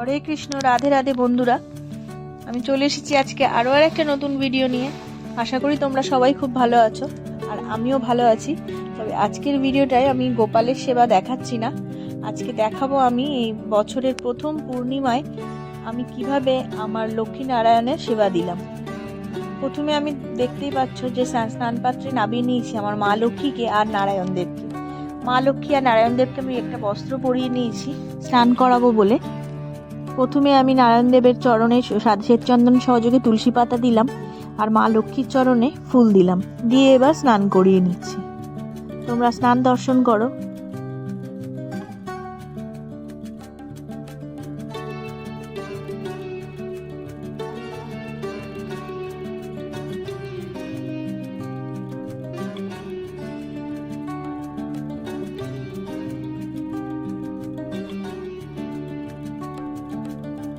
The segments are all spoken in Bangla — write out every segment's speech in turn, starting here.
হরে কৃষ্ণ, রাধে রাধে বন্ধুরা। আমি চলে এসেছি আজকে আরও আর একটা নতুন ভিডিও নিয়ে। আশা করি তোমরা সবাই খুব ভালো আছো, আর আমিও ভালো আছি। তবে আজকের ভিডিওটায় আমি গোপালের সেবা দেখাচ্ছি না। আজকে দেখাবো আমি এই বছরের প্রথম পূর্ণিমায় আমি কীভাবে আমার লক্ষ্মীনারায়ণের সেবা দিলাম। প্রথমে আমি দেখতেই পাচ্ছ যে স্নান- স্নান পাত্রে নামিয়ে নিয়েছি আমার মা লক্ষ্মীকে আর নারায়ণ দেবকে মা লক্ষ্মী আর নারায়ণ দেবকে আমি একটা বস্ত্র পরিয়ে নিয়েছি, স্নান করাবো বলে। প্রথমে আমি নারায়ণ দেবের চরণে শ্বেতচন্দন সহযোগে তুলসী পাতা দিলাম আর মা লক্ষ্মীর চরণে ফুল দিলাম। দিয়ে এবার স্নান করিয়ে নিচ্ছি। তোমরা স্নান দর্শন করো।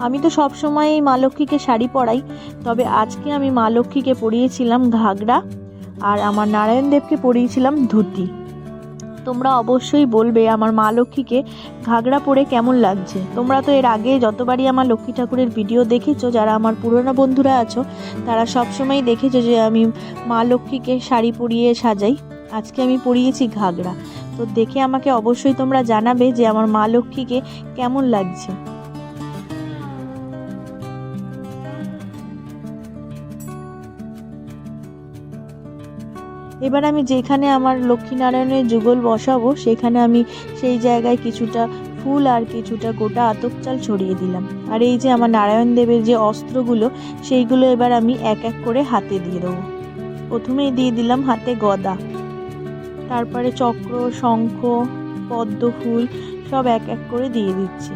আমি তো সব সময় এই মা লক্ষ্মীকে শাড়ি পরাই, তবে আজকে আমি মা লক্ষ্মীকে পরিয়েছিলাম ঘাগরা আর আমার নারায়ণ দেবকে পরিয়েছিলাম ধুতি। তোমরা অবশ্যই বলবে আমার মা লক্ষ্মীকে ঘাগরা পরে কেমন লাগছে। তোমরা তো এর আগে যতবারই আমার লক্ষ্মী ঠাকুরের ভিডিও দেখেছ, যারা আমার পুরনো বন্ধুরা আছো, তারা সবসময় দেখেছ যে আমি মা লক্ষ্মীকে শাড়ি পরিয়ে সাজাই। আজকে আমি পরিয়েছি ঘাগরা। তো দেখে আমাকে অবশ্যই তোমরা জানাবে যে আমার মা লক্ষ্মীকে কেমন লাগছে। এবার আমি যেখানে আমার লক্ষ্মীনারায়ণের যুগল বসাবো, সেখানে আমি সেই জায়গায় কিছুটা ফুল আর কিছুটা গোটা আতপ চাল ছড়িয়ে দিলাম। আর এই যে আমার নারায়ণ দেবের যে অস্ত্রগুলো, সেইগুলো এবার আমি এক এক করে হাতে দিয়ে দেবো। প্রথমেই দিয়ে দিলাম হাতে গদা। তারপরে চক্র, শঙ্খ পদ্ম ফুল সব এক এক করে দিয়ে দিচ্ছি।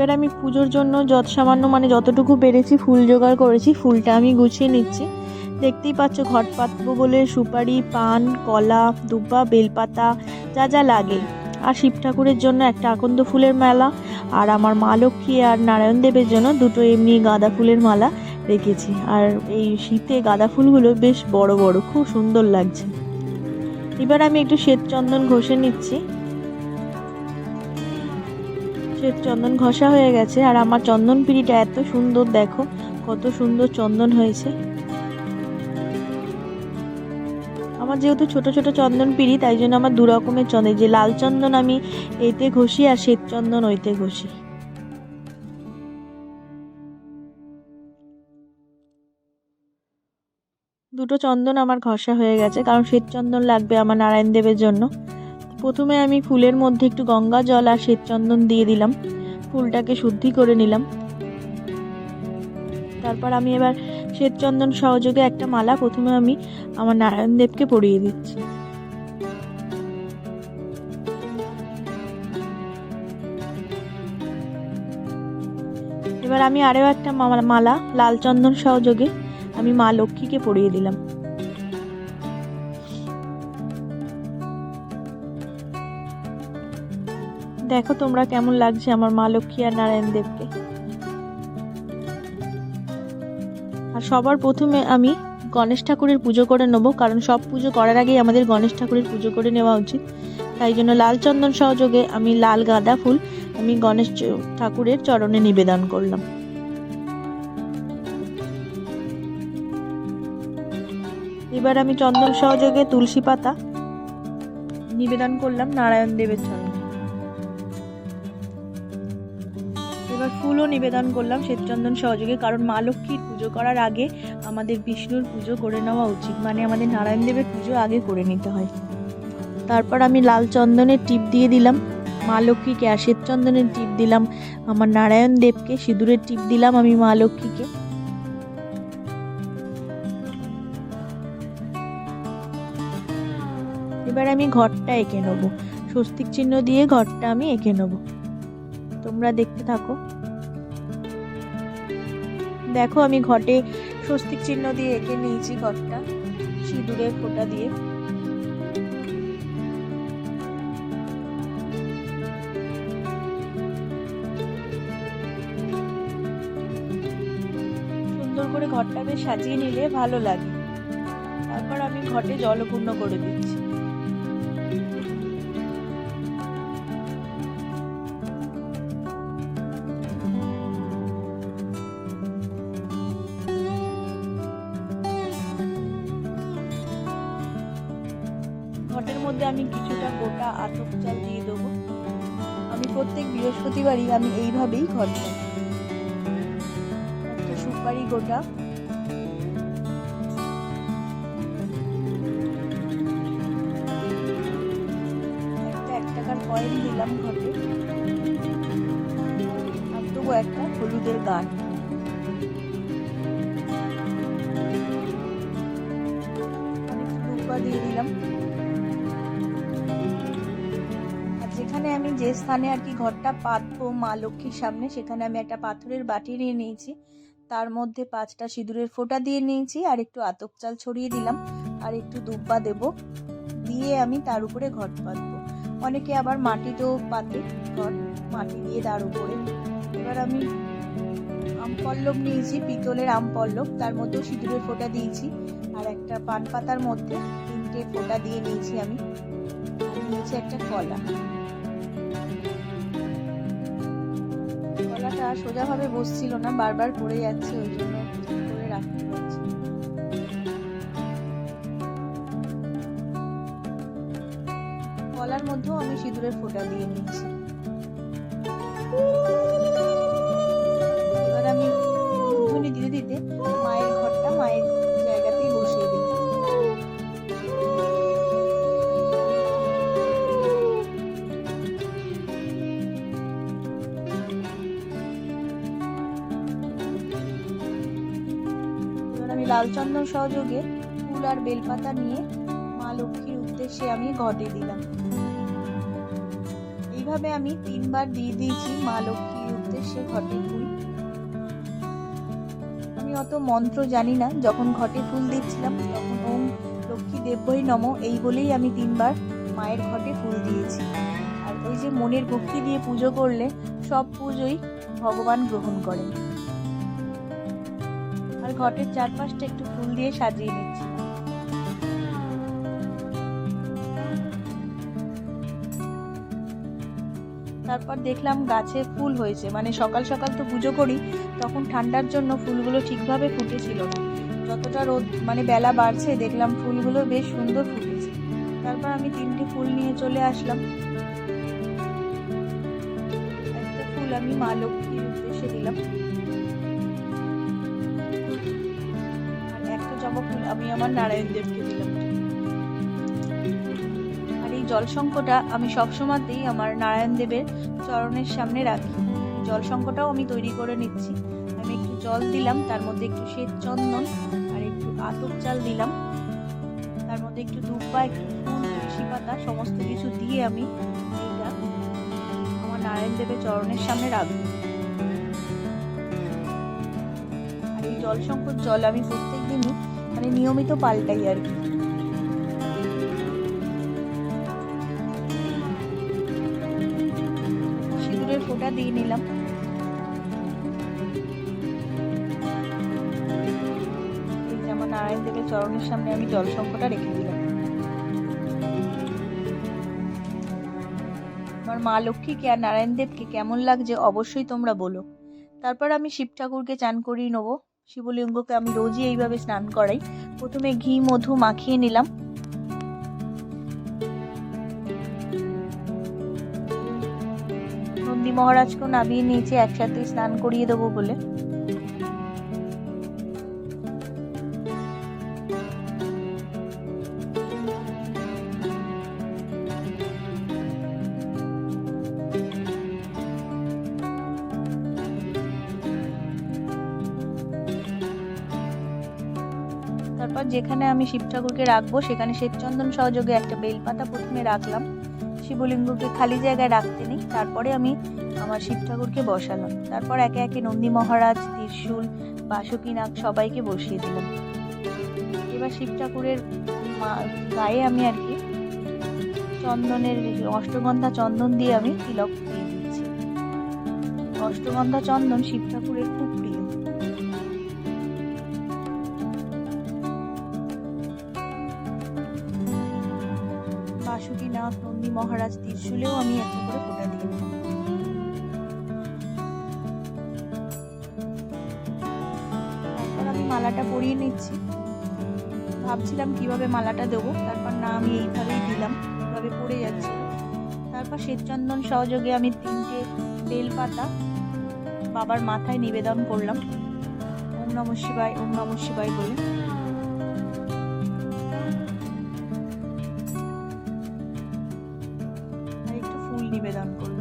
এবার আমি পুজোর জন্য যত সামান্য মানে যতটুকু পেরেছি ফুল জোগাড় করেছি, ফুলটা আমি গুছিয়ে নিচ্ছি। দেখতেই পাচ্ছ ঘট পাতবো বলে সুপারি, পান, কলা, দুব্বা, বেলপাতা, যা যা লাগে। আর শিব ঠাকুরের জন্য একটা আকন্দ ফুলের মালা, আর আমার মা লক্ষ্মী আর নারায়ণ দেবের জন্য দুটো এমনি গাঁদা ফুলের মালা রেখেছি। আর এই শীতে গাঁদা ফুলগুলো বেশ বড় বড়, খুব সুন্দর লাগছে। এবার আমি একটু শ্বেত চন্দন ঘষে নিচ্ছি। শ্বেত চন্দন ঘষা হয়ে গেছে, আর আমার চন্দন পিড়িটা এত সুন্দর, দেখো, কত সুন্দর চন্দন হয়েছে। আমার যেহেতু ছোট ছোট চন্দন পিড়ি, তাই জন্য আমার দু রকমের চন্দন যে লাল চন্দন আমি এতে ঘষি আর শ্বেত চন্দন ওইতে ঘষি। দুটো চন্দন আমার ঘষা হয়ে গেছে, কারণ শ্বেত চন্দন লাগবে আমার নারায়ণ দেবের জন্য। প্রথমে আমি ফুলের মধ্যে একটু গঙ্গা জল আর শ্বেতচন্দন দিয়ে দিলাম। ফুলটাকে শুদ্ধি করে নিলাম। তারপর আমি এবার শ্বেত চন্দন সহযোগে একটা মালা প্রথমে আমি আমার নারায়ণ দেবকে পরিয়ে দিচ্ছি। এবার আমি আরও একটা মালা লাল চন্দন সহযোগে আমি মা লক্ষ্মীকে পরিয়ে দিলাম। দেখো তোমরা কেমন লাগছে আমার মা লক্ষ্মী আর নারায়ণ দেবকে। আর সবার প্রথমে আমি গণেশ ঠাকুরের পুজো করে নেব, কারণ সব পুজো করার আগেই আমাদের গণেশ ঠাকুরের পুজো করে নেওয়া উচিত। তাই জন্য লাল চন্দন সহযোগে আমি লাল গাঁদা ফুল আমি গণেশ ঠাকুরের চরণে নিবেদন করলাম। এবার আমি চন্দন সহযোগে তুলসী পাতা নিবেদন করলাম নারায়ণ দেবের চরণে। এবার ফুলও নিবেদন করলাম শ্বেতচন্দন সহযোগে, কারণ মা লক্ষ্মীর পুজো করার আগে আমাদের বিষ্ণুর পুজো করে নেওয়া উচিত মানে আমাদের নারায়ণ দেবের পুজো আগে করে নিতে হয়। তারপর আমি লাল চন্দনের টিপ দিয়ে দিলাম, মা লক্ষ্মীকে আর শ্বেতচন্দনের টিপ দিলাম, আমার নারায়ণ দেবকে সিঁদুরের টিপ দিলাম আমি মা লক্ষ্মীকে। এবার আমি ঘরটা এঁকে নেব, স্বস্তিক চিহ্ন দিয়ে ঘরটা আমি এঁকে নেব। তোমরা দেখতে থাকো। দেখো আমি ঘটে স্বস্তিক চিহ্ন দিয়ে এঁকে নিয়েছি ঘরটা সিঁদুরের ফোঁটা দিয়ে। সুন্দর করে ঘরটা বেশ সাজিয়ে নিলে ভালো লাগে। তারপর আমি ঘটে জলপূর্ণ করে দিচ্ছি মধ্যে আমি কিছুটা গোটা আতপ চাল দিয়ে দেবো। আমি প্রত্যেক বৃহস্পতিবারই আমি এইভাবেই পাই একটা সুপারি গোটা। একটা এক টাকার কয়েন দিলাম ঘটে আর দেবো একটা হলুদের গান যে স্থানে আর কি ঘরটা পাতবো, মা লক্ষ্মীর সামনে। সেখানে আমি একটা পাথরের বাটি নিয়ে নিয়েছি। তার মধ্যে পাঁচটা সিঁদুরের ফোঁটা দিয়ে নিয়েছি আর একটু আতপ চাল ছড়িয়ে দিলাম আর একটু দুব্বা দেব। দিয়ে আমি তার উপরে ঘট পাতবো। অনেকে আবার মাটিতেও পাতে ঘট মাটি দিয়ে তার উপরে। এবার আমি আম পল্লব নিয়েছি, পিতলের আম পল্লব। তার মধ্যেও সিঁদুরের ফোঁটা দিয়েছি আর একটা পান পাতার মধ্যে তিনটে ফোঁটা দিয়ে নিয়েছি আমি। নিয়েছি একটা কলা। সোজাভাবে বসছিল না, বারবার পড়ে যাচ্ছে, ওই জন্য করে রাখতে হচ্ছে কলার মধ্যেও আমি সিঁদুরের ফোঁটা দিয়ে নিয়েছি লাল চন্দন সহযোগে ফুল আর বেলপাতা নিয়ে মা লক্ষ্মীর উদ্দেশ্যে আমি ঘটে দিলাম। এইভাবে আমি তিনবার দিয়ে দিয়েছি মা লক্ষ্মীর উদ্দেশ্যে ঘটে ফুল। আমি অত মন্ত্র জানি না, যখন ঘটে ফুল দিচ্ছিলাম তখন ওম লক্ষ্মী দেব্যই নম, এই বলেই আমি তিনবার মায়ের ঘটে ফুল দিয়েছি। আর ওই যে মনের ভক্তি দিয়ে পুজো করলে সব পুজোই ভগবান গ্রহণ করেন। আর ঘটের চারপাশটা একটু ফুল দিয়ে সাজিয়ে নিচ্ছি। তারপর দেখলাম গাছে ফুল হয়েছে। মানে সকাল সকাল তো পুজো করি, তখন ঠান্ডার জন্য ফুলগুলো ঠিকভাবে ফুটেছিল না। যতটা রোদ মানে বেলা বাড়ছে, দেখলাম ফুলগুলো বেশ সুন্দর ফুটেছে। তারপর আমি তিনটে ফুল নিয়ে চলে আসলাম। একটা ফুল আমি মা লক্ষ্মীর উদ্দেশ্যে দিলাম। আমি আমার নারায়ণ দেবকে দিলাম। আর এই জলসংকটা আমি সবসময়তেই আমার নারায়ণ দেবের চরণের সামনে রাখি। জল আমি তৈরি করে নিচ্ছি। আমি একটু জল দিলাম, তার মধ্যে একটু শ্বেত চন্দন আর একটু চাল দিলাম। তার মধ্যে একটু দুব্বা একটু পাতা, সমস্ত কিছু দিয়ে আমি আমার নারায়ণ দেবের চরণের সামনে রাখব। এই জল সংকট জল আমি মানে নিয়মিত পাল্টাই আর কি। সিঁদুরের ফোঁটা দিয়ে নিলাম। এই যে নারায়ণ দেবের চরণের সামনে আমি জল সংকটটা রেখে দিলাম। আমার মা লক্ষ্মীকে আর নারায়ণ দেবকে কেমন লাগছে অবশ্যই তোমরা বলো। তারপর আমি শিব ঠাকুরকে চান করিয়ে নেব। শিবলিঙ্গকে আমি রোজই এইভাবে স্নান করাই। প্রথমে ঘি মধু মাখিয়ে নিলাম। নন্দী মহারাজকেও নামিয়ে নিয়েছি একসাথে স্নান করিয়ে দেবো বলে। যেখানে আমি শিব ঠাকুরকে রাখব, সেখানে শ্বেতচন্দন সহযোগে একটা বেলপাতা প্রথমে রাখলাম। শিবলিঙ্গকে খালি জায়গায় রাখতে নেই, তারপরে আমি আমার শিব ঠাকুরকে বসালাম। তারপর একে একে নন্দী মহারাজ, ত্রিশূল বাসুকিনাগ সবাইকে বসিয়ে দিলাম। এবার শিব ঠাকুরের গায়ে আমি আর কি চন্দনের, অষ্টগন্ধা চন্দন দিয়ে আমি তিলক দিয়ে দিচ্ছি। অষ্টগন্ধা চন্দন শিব ঠাকুরের খুব বাসুকিনাথ নন্দী মহারাজ ত্রিশূলেও আমি একটা করে ফোঁটা দিয়ে আমি মালাটা পরিয়ে নিচ্ছি। ভাবছিলাম কীভাবে মালাটা দেবো, তারপর না আমি এইভাবেই দিলাম এভাবে পড়ে যাচ্ছিল তারপর শ্বেতচন্দন সহযোগে আমি তিনটে বেলপাতা বাবার মাথায় নিবেদন করলাম। ওম নম শিবায়, ওম নম শিবায় বলে। নিবেদন ফুল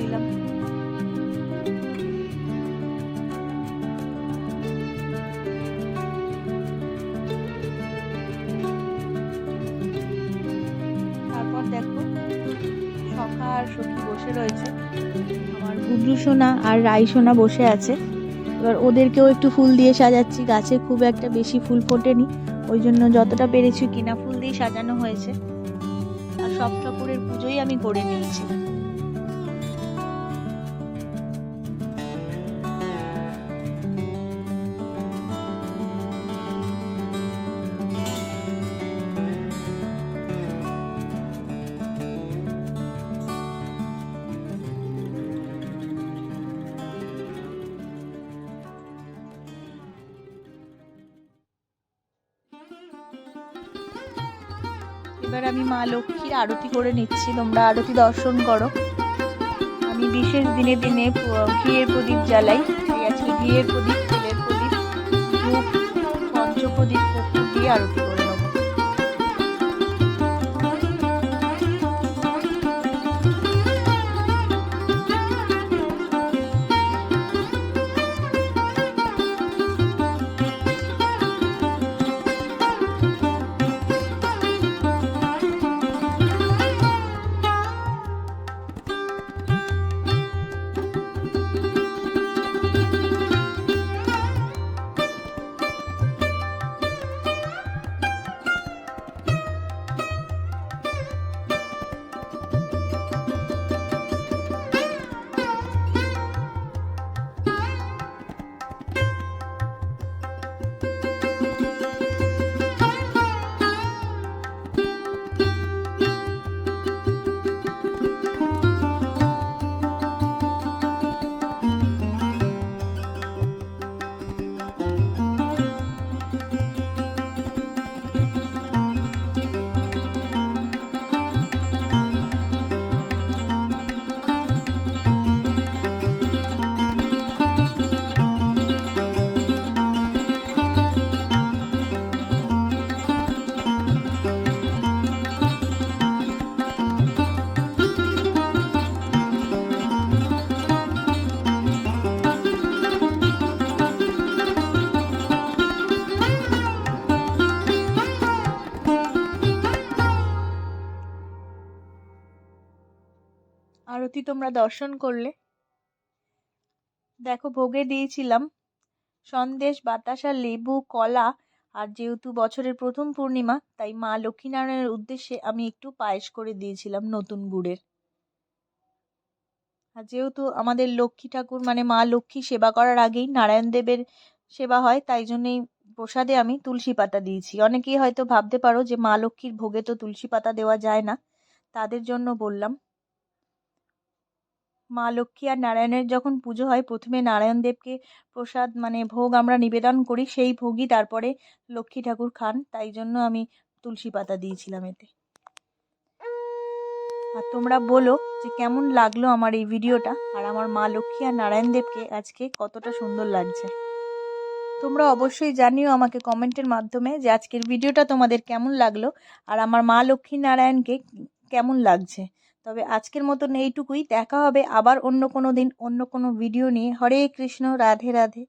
দিলাম। তারপর দেখো, সখা আর সখী বসে রয়েছে। আমার সোনা আর রাই সোনা বসে আছে। এবার ওদেরকেও একটু ফুল দিয়ে সাজাচ্ছি। গাছে খুব একটা বেশি ফুল ফোটেনি। ওই জন্য যতটা পেরেছি কিনা ফুল দিয়ে সাজানো হয়েছে। আর সব ঠাকুরের পুজোই আমি করে নিয়েছি। এবার আমি মা লক্ষ্মীর আরতি করে নিচ্ছি, তোমরা আরতি দর্শন করো। আমি বিশেষ দিনে দিনে ঘিয়ের প্রদীপ জ্বালাই আজকে ঘিয়ের প্রদীপ তেলের প্রদীপ পঞ্চপ্রদীপ দিয়ে আরতি করে। আরতি তোমরা দর্শন করলে? দেখো, ভোগে দিয়েছিলাম। সন্দেশ, বাতাসা লেবু, কলা আর যেহেতু বছরের প্রথম পূর্ণিমা, তাই মা লক্ষ্মীনারায়ণের উদ্দেশ্যে আমি একটু পায়েস করে দিয়েছিলাম নতুন গুড়ের। আর যেহেতু আমাদের লক্ষ্মী ঠাকুর মানে মা লক্ষ্মী সেবা করার আগেই নারায়ণ দেবের সেবা হয়, তাই জন্যেই প্রসাদে আমি তুলসী পাতা দিয়েছি। অনেকেই হয়তো ভাবতে পারো যে মা লক্ষ্মীর ভোগে তো তুলসী পাতা দেওয়া যায় না, তাদের জন্য বললাম। মা লক্ষ্মী আর নারায়ণের যখন পুজো হয়, প্রথমে নারায়ণ দেবকে প্রসাদ মানে ভোগ আমরা নিবেদন করি, সেই ভোগই তারপরে লক্ষ্মী ঠাকুর খান। তাই জন্য আমি তুলসী পাতা দিয়েছিলাম এতে। আর তোমরা বলো যে কেমন লাগল আমার এই ভিডিওটা, আর আমার মা লক্ষ্মী আর নারায়ণ দেবকে আজকে কতটা সুন্দর লাগছে। তোমরা অবশ্যই জানিও আমাকে কমেন্টের মাধ্যমে যে আজকের ভিডিওটা তোমাদের কেমন লাগল, আর আমার মা লক্ষ্মী নারায়ণকে কেমন লাগছে। তবে আজকের মতন এইটুকুই। দেখা হবে আবার অন্য কোনো দিন, অন্য কোনো ভিডিও নিয়ে। হরে কৃষ্ণ, রাধে রাধে।